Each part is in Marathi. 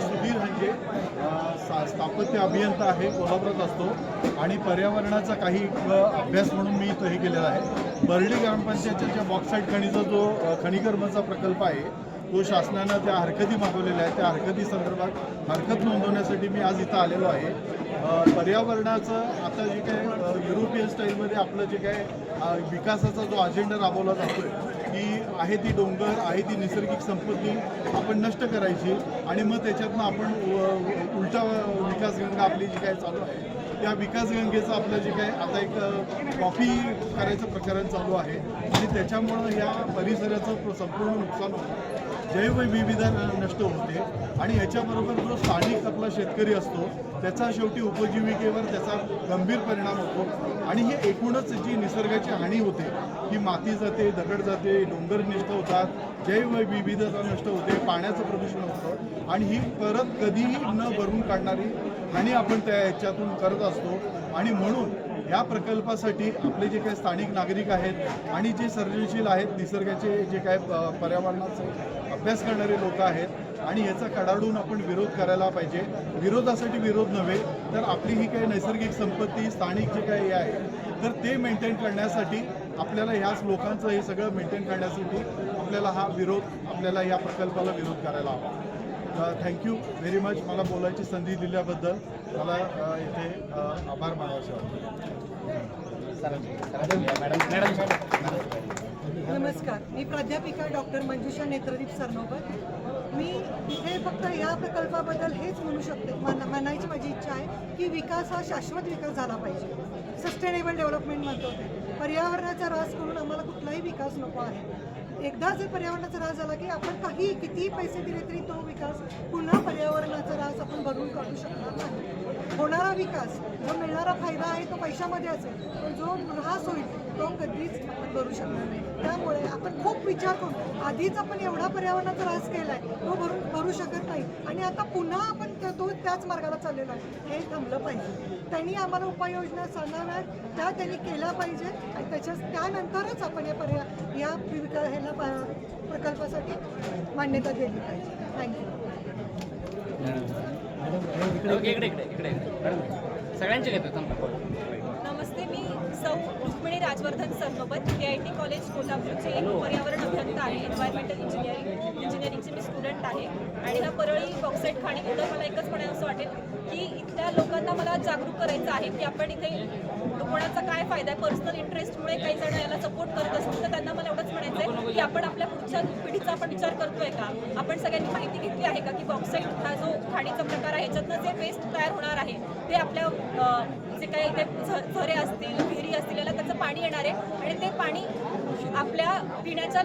सुधीर हंजे स्थापत्य अभियंता आहे कोल्हापुरात असतो. आणि पर्यावरणाचा काही अभ्यास म्हणून मी इथं हे केलेला आहे. बर्डी ग्रामपंचायतच्या बॉक्साईट खणीचा जो अ, प्रकल्प आहे तो शासनानं त्या हरकती मागवलेल्या आहेत त्या हरकती संदर्भात हरकत नोंदवण्यासाठी मी आज इथं आलेलो आहे. पर्यावरणाचं आता जे काय युरोपियन स्टाईलमध्ये आपलं जे काय विकासाचा जो अजेंडा राबवला जातोय की आहे ती डोंगर आहे ती नैसर्गिक संपत्ती आपण नष्ट करायची आणि मग त्याच्यातनं आपण उ- उलटा विकासगंगा आपली जी काय चालू आहे त्या विकासगंगेचं आपलं जे काय आता एक कॉफी करायचं प्रकरण चालू आहे आणि त्याच्यामुळं या परिसराचं संपूर्ण नुकसान होतं. जैवविविधता नष्ट होते. आणि याच्याबरोबर जो स्थानिक आपला शेतकरी असतो त्याचा शेवटी उपजीविकेवर त्याचा गंभीर परिणाम होतो. आणि ही एकूणच जी निसर्गाची हानी होते ही माती जाते दगड जाते डोंगर नष्ट होतात जैवविविधता नष्ट होते पाण्याचं प्रदूषण होतं. आणि ही परत कधीही न भरून काढणारी हानी आपण त्या याच्यातून करत असतो. आणि म्हणून या प्रकल्पासाठी आपले जे काही स्थानिक नागरिक आहेत आणि जे सर्जनशील आहेत निसर्गाचे जे काय अ, पर्यावरणाचे अभ्यास करणारे लोक आहेत आणि याचा कडाडून आपण विरोध करायला पाहिजे. विरोधासाठी विरोध नव्हे तर आपली ही काही नैसर्गिक संपत्ती स्थानिक जे काही हे आहे तर ते मेंटेन करण्यासाठी आपल्याला ह्याच लोकांचं हे सगळं मेंटेन करण्यासाठी आपल्याला हा विरोध आपल्याला या प्रकल्पाला विरोध करायला हवा. थँक्यू व्हेरी मच मला बोलायची संधी दिल्याबद्दल मला इथे आभार मानावाचे वाटतात नमस्कार. मी प्राध्यापिका डॉक्टर मंजुषा नेत्रदीप सरनोबत मी इथे फक्त या प्रकल्पाबद्दल हेच म्हणू शकते. म्हण म्हणायची माझी इच्छा आहे की विकास हा शाश्वत विकास झाला पाहिजे. सस्टेनेबल डेव्हलपमेंट म्हणतो ते. पर्यावरणाचा ऱ्हास करून आम्हाला कुठलाही विकास नको आहे. एकदा जर पर्यावरणाचा ऱ्हास झाला की आपण काही कितीही पैसे दिले तरी तो विकास पुन्हा पर्यावरणाचा ऱ्हास आपण भरून काढू शकणार नाही. होणारा विकास जो मिळणारा फायदा आहे तो पैशामध्ये असेल पण जो ऱ्हास होईल तो कधीच आपण करू शकणार नाही. त्यामुळे आपण खूप विचार करू. आधीच आपण एवढा पर्यावरणाचा ऱ्हास केला आहे तो भरून भरू शकत नाही. आणि आता पुन्हा आपण त्या- तो त्याच मार्गाला चाललेला आहे. हे थांबलं पाहिजे. त्यांनी आम्हाला उपाययोजना सांगाव्यात. त्या त्यांनी केल्या पाहिजे. आणि त्याच्या त्यानंतरच आपण या पर्या या विका ह्याला प- प्रकल्पासाठी मान्यता दिली पाहिजे. थँक्यू इकडे इकडे इकडे. सगळ्यांचे घेतो थांबा. Rukmini Rajvardhan Sarnobat K I T college कोल्हापूरचे एक पर्यावरण अभियंता आहे. एन्व्हायरमेंटल इंजिनिअरिंग इंजिनिअरिंगचे मी स्टुडंट आहे. आणि ह्या परळी बॉक्साईट खाणीबद्दल मला एकच म्हणायला असं वाटेल की इथल्या लोकांना मला जागरूक करायचं आहे की आपण इथे कोणाचा काय फायदा आहे? पर्सनल इंटरेस्टमुळे काही जण याला सपोर्ट करत असतील तर त्यांना मला एवढंच म्हणायचं आहे की आपण आपल्या पुढच्या पिढीचा आपण विचार करतोय का? आपण सगळ्यांनी माहिती घेतली आहे का की बॉक्साईट हा जो खाणीचा प्रकार आहे ह्याच्यातनं जे वेस्ट तयार होणार आहे ते आपल्या जे काही इथे झरे असतील विहिरी असतील याला त्याचं पाणी येणार आहे. आणि ते पाणी आपल्या पिण्याच्या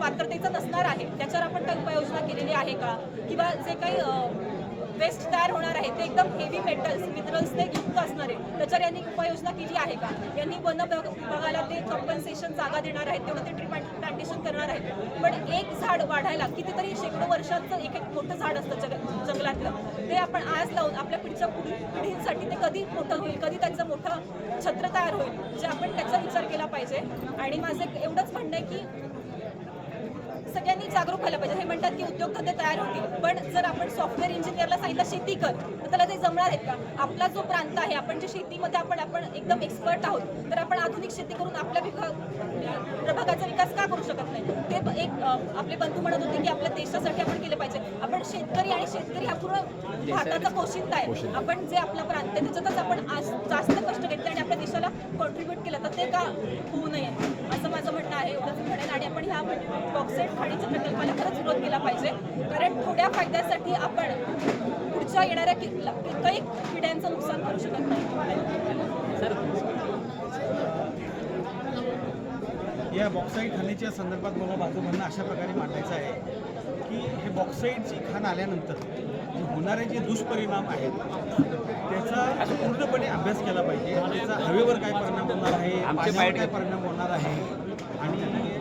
पात्रतेचं नसणार आहे. त्याच्यावर आपण काही उपाययोजना केलेली आहे का? किंवा जे काही वेस्ट तयार होणार आहे. ते एकदम हेवी मेटल्स मिनरल्सने युक्त असणार आहे. त्याच्यावर यांनी उपाययोजना केली आहे का? यांनी वन विभागाला ते कॉम्पन्सेशन जागा देणार आहेत तेवढं ते ट्री प्लांटेशन करणार आहेत. पण एक झाड वाढायला कितीतरी शेकडो वर्षाचं एक एक मोठं झाड असतं जग जंगलातलं. ते आपण आज लावून आपल्या पिढीच्या पुढील पिढींसाठी ते कधी मोठं होईल कधी त्याचं मोठं छत्र तयार होईल जे आपण त्याचा विचार केला पाहिजे. आणि माझं एक एवढंच म्हणणं आहे की सगळ्यांनी जागरूक व्हायला पाहिजे. हे म्हणतात की उद्योगधंदे तयार होतील पण जर आपण सॉफ्टवेअर इंजिनियरला सांगितलं शेती कर तर त्याला ते जमणार आहेत का? आपला जो प्रांत आहे आपण जे शेतीमध्ये आपण आपण एकदम एक्सपर्ट आहोत तर आपण आधुनिक शेती करून आपल्या विभाग प्रभागाचा विकास का करू शकत नाही? ते एक आपले बंधू म्हणत होते की आपल्या देशासाठी आपण केलं पाहिजे. आपण शेतकरी आणि शेतकरी हा पूर्ण भारताचा पोशिंदा आहे. आपण जे आपला प्रांत आहे त्याच्यातच आपण आज जास्त कष्ट घेतले आणि आपल्या देशाला कॉन्ट्रीब्युट केलं तर ते का होऊ नये? असं माझं म्हणणं आहे एवढंच म्हणेल आणि आपण ह्या म्हणजे बॉक्साईट खाणीच्या प्रकल्पाला खरंच विरोध केला पाहिजे. कारण थोड्या फायद्यासाठी आपण पुढच्या येणाऱ्या कि- काही पिढ्यांचं नुकसान करू शकत नाही. या बॉक्साईट खाणीच्या संदर्भात मला माझं म्हणणं अशा प्रकारे मांडायचं आहे. की हे बॉक्साईटची खाण आल्यानंतर जे होणारे जे दुष्परिणाम आहेत त्याचा पूर्णपणे अभ्यास केला पाहिजे. त्याचा हवेवर काय परिणाम होणार आहे काय. परिणाम होणार आहे आणि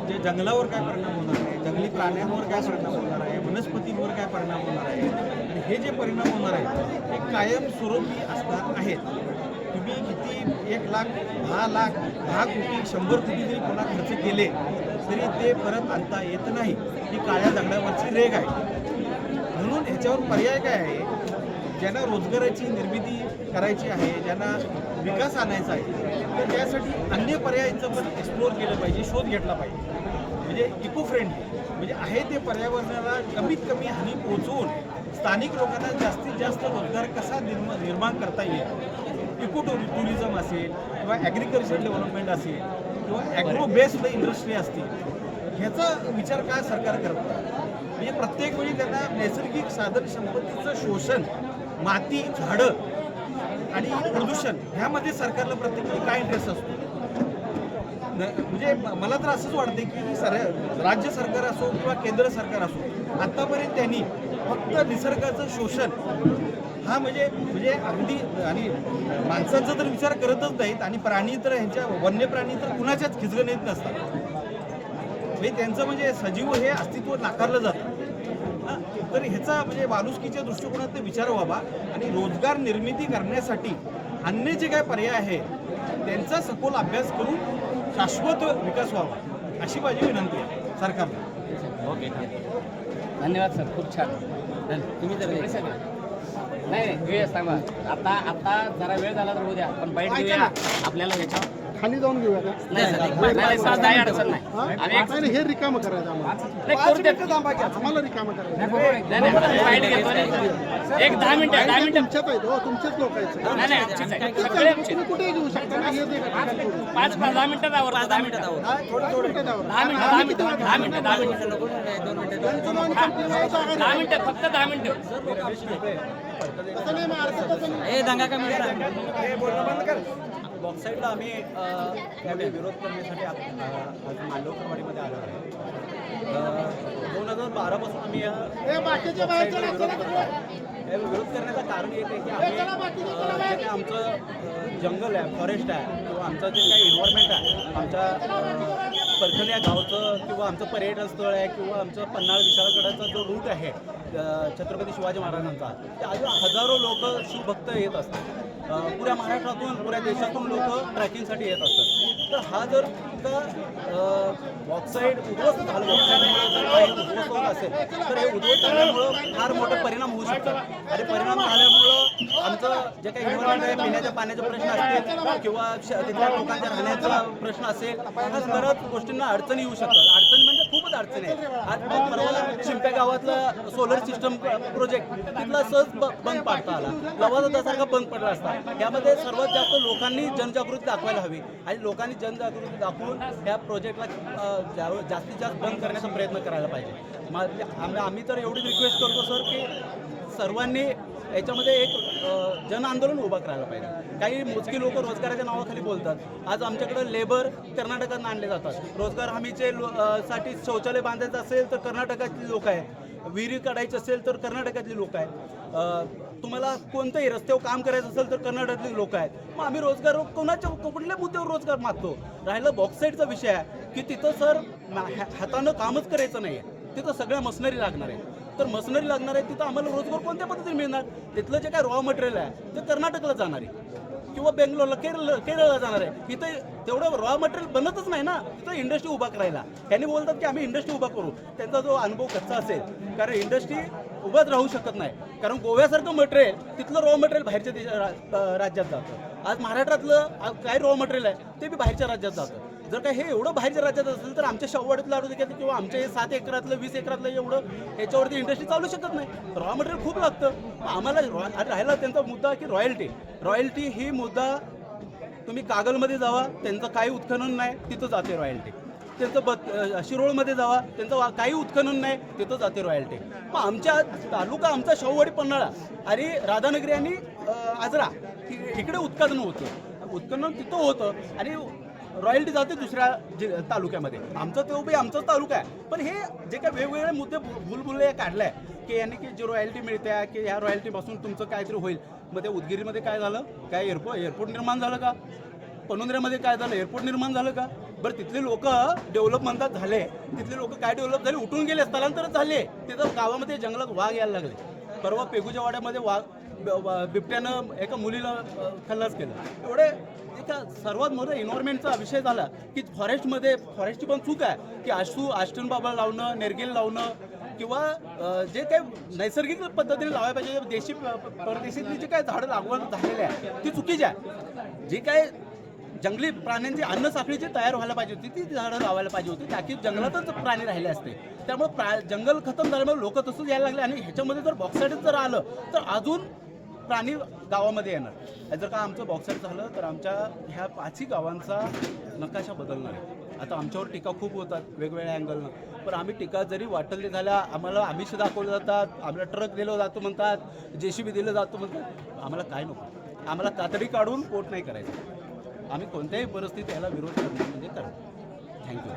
जे जंगलावर काय परिणाम होणार आहे जंगली प्राण्यांवर काय परिणाम होणार आहे वनस्पतींवर काय परिणाम होणार आहे आणि हे जे परिणाम होणार आहेत हे कायमस्वरूपी असणार आहेत. तुम्ही किती एक लाख दहा लाख दहा कोटी शंभर कोटी जरी पुन्हा खर्च केले तरी ते परत आणता येत नाही. ही काळ्या ट्रेक आहे म्हणून ह्याच्यावर पर्याय काय आहे? ज्यांना रोजगाराची निर्मिती करायची आहे ज्यांना विकास आणायचा आहे तर त्यासाठी अन्य पर्यायांचं पण एक्सप्लोअर केलं पाहिजे शोध घेतला पाहिजे. म्हणजे इको फ्रेंडली म्हणजे आहे ते पर्यावरणाला कमीत कमी हानी पोहोचवून स्थानिक लोकांना जास्तीत जास्त रोजगार कसा निर्म निर्माण करता येईल? इको टुरि टुरिझम असेल किंवा ॲग्रिकल्चर डेव्हलपमेंट असेल किंवा ॲग्रो बेस्ड इंडस्ट्री असतील ह्याचा विचार काय सरकार करतं म्हणजे प्रत्येक वेळी त्यांना नैसर्गिक साधन संपत्तीचं शोषण माती झाडं आणि प्रदूषण ह्यामध्ये सरकारला प्रत्येक वेळी काय इंटरेस्ट असतो? न- म्हणजे मला तर असंच वाटते की सर राज्य सरकार असो किंवा केंद्र सरकार असो आतापर्यंत त्यांनी फक्त निसर्गाचं शोषण हा म्हणजे म्हणजे अगदी आणि माणसांचा तर विचार करतच नाहीत आणि प्राणी तर ह्यांच्या वन्य प्राणी तर कुणाच्याच खिचगणीत नसतात. म्हणजे त्यांचं म्हणजे सजीव हे अस्तित्व नाकारलं जातं. तर ह्याचा म्हणजे माणुसकीच्या दृष्टिकोनात विचार व्हावा आणि रोजगार निर्मिती करण्यासाठी अन्य जे काय पर्याय आहे त्यांचा सखोल अभ्यास करून शाश्वत विकास व्हावा अशी माझी विनंती आहे. सरकारला. ओके धन्यवाद सर. खूप छान. तुम्ही तर सगळे. नाही वेळ सांगा आता आता जरा वेळ झाला तर उद्या पण बाईट घेऊया आपल्याला याच्यावर. खाली जाऊन घेऊया का नाही सर नाही, नाही सर काही अडचण नाही हा? हे रिकामं करायचं आम्हाला नाही, करू द्या. आम्हाला रिकामं करायचं. एक दहा मिनिटं दहा मिनिटं आहेत हो तुमचेच लोक आहेत तुम्ही कुठेही घेऊ शकता ना हे. पाच पाच दहा मिनिटात आवडतो दहा मिनिटात हा? दहा मिनिटं दहा मिनिटं दहा मिनिटं दहा मिनिटं. दहा मिनिटं फक्त दहा मिनिटं तसं नाही, मग अर्थ तसं बॉक्साईडला आम्ही त्यावेळी विरोध करण्यासाठी आज मांडवकरवाडीमध्ये आलो आहे. दोन हजार बारापासून आम्ही या विरोध करण्याचं कारण एक आहे की आम्ही आमचं जंगल आहे फॉरेस्ट आहे किंवा आमचं जे काही इन्व्हायरमेंट आहे आमच्या परखण या गावचं किंवा आमचं पर्यटन स्थळ आहे किंवा आमचं पन्हाळ विशाळगडाचा जो रूट आहे छत्रपती शिवाजी महाराजांचा ते हजारो लोक शिवभक्त येत असतात. पुऱ्या महाराष्ट्रातून पुऱ्या देशातून लोक ट्रॅकिंगसाठी येत असतात. तर हा जर बॉक्साईड उद्ध्वस्त झाला बॉक्साईडमुळे जर काही उद्ध्वस्त होत असेल तर हे उद्ध्वस्त झाल्यामुळं फार मोठे परिणाम होऊ शकतात आणि परिणाम झाल्यामुळं आमचं जे काही इन्व्हायरमेंट आहे पिण्याच्या पाण्याचे प्रश्न असतील किंवा तिथल्या लोकांच्या राहण्याचा प्रश्न असेल आज बऱ्याच गोष्टींना अडचणी येऊ शकतात. अडचणी म्हणजे खूपच अडचणी आहे आज बघ परवा गावातला सोलर सिस्टम प्रोजेक्ट तिथला सहज ब- बंद पाडता आला. लवादासारखा बंद पडला असता. यामध्ये सर्वात जास्त लोकांनी जनजागृती दाखवायला हवी. आणि लोकांनी जनजागृती दाखवून या प्रोजेक्टला जा- जास्तीत जास्त बंद करण्याचा प्रयत्न करायला पाहिजे. मग आम्ही आम्ही तर एवढीच रिक्वेस्ट करतो सर की सर्वांनी याच्यामध्ये एक जन आंदोलन उभं करायला पाहिजे. काही मोजकी लोक रोजगाराच्या नावाखाली बोलतात. आज आमच्याकडं लेबर कर्नाटकात आणले जातात. रोजगार हमीचे लो- साठी शौचालय बांधायचं असेल तर कर्नाटकातली लोक आहेत. विहिरी काढायची असेल तर कर्नाटकातली लोक आहेत. तुम्हाला कोणतंही रस्त्यावर काम करायचं असेल तर कर्नाटकातली लोक आहेत. मग आम्ही रोजगार कोणाच्या कुठल्या मुद्द्यावर रोजगार मागतो? राहिलं बॉक्साईडचा विषय आहे की तिथं सर हातानं कामच करायचं नाही आहे तिथं सगळ्या मशनरी लागणार आहे तर मशनरी लागणार आहे तिथं आम्हाला रोजगार कोणत्या पद्धतीने मिळणार? तिथलं जे काय रॉ मटेरियल आहे ते कर्नाटकला जाणार आहे. किंवा बेंगलोरला केरळ केरळला जाणार आहे. इथं तेवढं रॉ मटेरियल बनतच नाही ना. तिथं इंडस्ट्री उभा करायला. त्यांनी बोलतात की आम्ही इंडस्ट्री उभा करू. त्यांचा जो अनुभव कच्चा असेल. कारण इंडस्ट्री उभाच राहू शकत नाही. कारण गोव्यासारखं मटेरियल तिथलं रॉ मटेरियल बाहेरच्या देशा रा- राज्यात जातं. आज महाराष्ट्रातलं काय रॉ मटेरियल आहे ते बी बाहेरच्या राज्यात जातं. जर काय हे एवढं बाहेरच्या राज्यात असेल तर आमच्या शव्वाडीतलं आडू देखील किंवा आमच्या हे सात एकरातलं वीस एकरातलं एवढं याच्यावरती इंडस्ट्री चालू शकत नाही. रॉ मटेरियल खूप लागतं. आम्हाला राहिला त्यांचा मुद्दा की रॉयल्टी रॉयल्टी ही मुद्दा तुम्ही कागलमध्ये जावा त्यांचं काही उत्खनन नाही तिथं जाते रॉयल्टी त्यांचं बत शिरोळमध्ये जावा त्यांचं वा- काही उत्खनन नाही तिथं जाते रॉयल्टी. मग आमच्या तालुका आमचा शाहूवाडी पन्हाळा आणि राधानगरी आणि आजरा इकडे उत्खनन होतं. उत्खनन तिथं होतं आणि रॉयल्टी जाते दुसऱ्या जि तालुक्यामध्ये. आमचा तो बी आमचाच तालुका आहे. पण हे जे काय वेगवेगळे मुद्दे भू- काढले आहे की यांनी की जी रॉयल्टी मिळते की ह्या रॉयल्टीपासून तुमचं काहीतरी होईल. मग ते उदगिरीमध्ये काय झालं? काय एअरपोर्ट एअरपोर्ट निर्माण झालं का? पनुंद्र्यामध्ये काय झालं? एअरपोर्ट निर्माण झालं का? बरं तिथले लोक डेव्हलप म्हणतात झाले. तिथले लोक काय डेव्हलप झाले? उठून गेले स्थलांतरित झाले. तिथं गावामध्ये जंगलात वाघ यायला लागले. परवा पेगूच्या वाड्यामध्ये वाघ ब- बिबट्यानं एका मुलीला खल्लास केला. एवढे एका सर्वात मोठा एन्व्हायरमेंटचा विषय झाला की फॉरेस्टमध्ये फॉरेस्टची पण चूक आहे की आशू आष्टन बाबा लावणं नेरगेल लावणं किंवा जे काही नैसर्गिक पद्धतीने लावायला पाहिजे देशी परदेशीतली प- जी काही झाडं लागवड झालेली आहे ती चुकीची आहे. जी काय जंगली प्राण्यांची अन्न साखळी जी तयार व्हायला पाहिजे होती ती झाडं लावायला पाहिजे होती. ताकी जंगलातच प्राणी राहिले असते. त्यामुळे प्रा जंगल खतम झाल्यामुळे लोक तसंच यायला लागले आणि ह्याच्यामध्ये जर बॉक्साईडच जर आलं तर अजून प्राणी गावामध्ये येणार. जर का आमचं बॉक्साईड झालं तर आमच्या ह्या पाचही गावांचा नकाशा बदलणार आहे. आता आमच्यावर टीका खूप होतात वेगवेगळ्या अँगलनं पण आम्ही टीका जरी वाटली झाल्या आम्हाला आमिष दाखवलं जातात आम्हाला ट्रक दिलं जातो म्हणतात जे सी बी दिलं जातो म्हणतात. आम्हाला काय नको. आम्हाला कातडी काढून पोट नाही करायचं. आम्ही कोणत्याही परिस्थितीत याला विरोध करणार म्हणजे करणार. थँक्यू